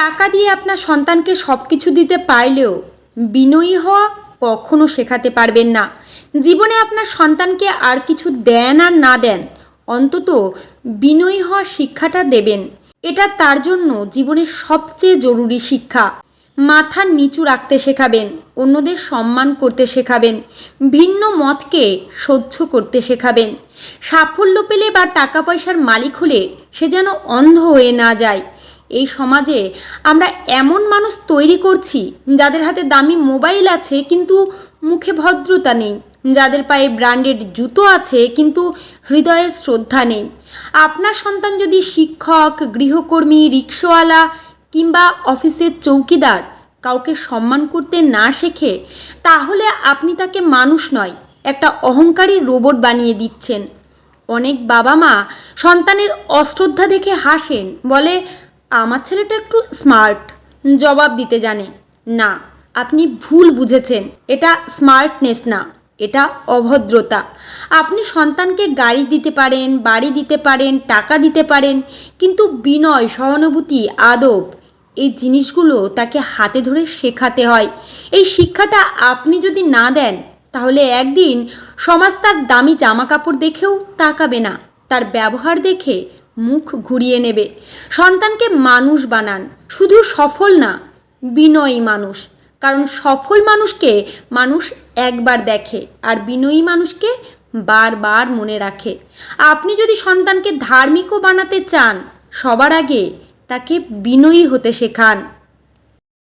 টাকা দিয়ে আপনার সন্তানকে সব কিছু দিতে পারলেও বিনয়ী হওয়া কখনো শেখাতে পারবেন না। জীবনে আপনার সন্তানকে আর কিছু দেন আর না দেন, অন্তত বিনয়ী হওয়ার শিক্ষাটা দেবেন। এটা তার জন্য জীবনের সবচেয়ে জরুরি শিক্ষা। মাথা নিচু রাখতে শেখাবেন, অন্যদের সম্মান করতে শেখাবেন, ভিন্ন মতকে সহ্য করতে শেখাবেন। সাফল্য পেলে বা টাকা পয়সার মালিক হলে সে যেন অন্ধ হয়ে না যায়। এই সমাজে আমরা এমন মানুষ তৈরি করছি যাদের হাতে দামি মোবাইল আছে কিন্তু মুখে ভদ্রতা নেই, যাদের পায়ে ব্র্যান্ডেড জুতো আছে কিন্তু হৃদয়ে শ্রদ্ধা নেই। আপনার সন্তান যদি শিক্ষক, গৃহকর্মী, রিক্সাওয়ালা কিংবা অফিসের চৌকিদার কাউকে সম্মান করতে না শেখে, তাহলে আপনি তাকে মানুষ নয়, একটা অহংকারী রোবট বানিয়ে দিচ্ছেন। অনেক বাবা মা সন্তানের অশ্রদ্ধা দেখে হাসেন, বলে আমার ছেলেটা একটু স্মার্ট জবাব দিতে জানে। না, আপনি ভুল বুঝেছেন। এটা স্মার্টনেস না, এটা অভদ্রতা। আপনি সন্তানকে গাড়ি দিতে পারেন, বাড়ি দিতে পারেন, টাকা দিতে পারেন, কিন্তু বিনয়, সহানুভূতি, আদব, এই জিনিসগুলো তাকে হাতে ধরে শেখাতে হয়। এই শিক্ষাটা আপনি যদি না দেন, তাহলে একদিন সমাজ তার দামি জামা কাপড় দেখেও তাকাবে না। তার ব্যবহার দেখে মুখ ঘুরিয়ে নেবে। সন্তানকে মানুষ বানান। শুধু সফল না, বিনয়ী মানুষ। কারণ সফল মানুষকে মানুষ একবার দেখে আর বিনয়ী মানুষকে বারবার মনে রাখে। আপনি যদি সন্তানকে ধার্মিকও বানাতে চান, সবার আগে তাকে বিনয়ী হতে শেখান।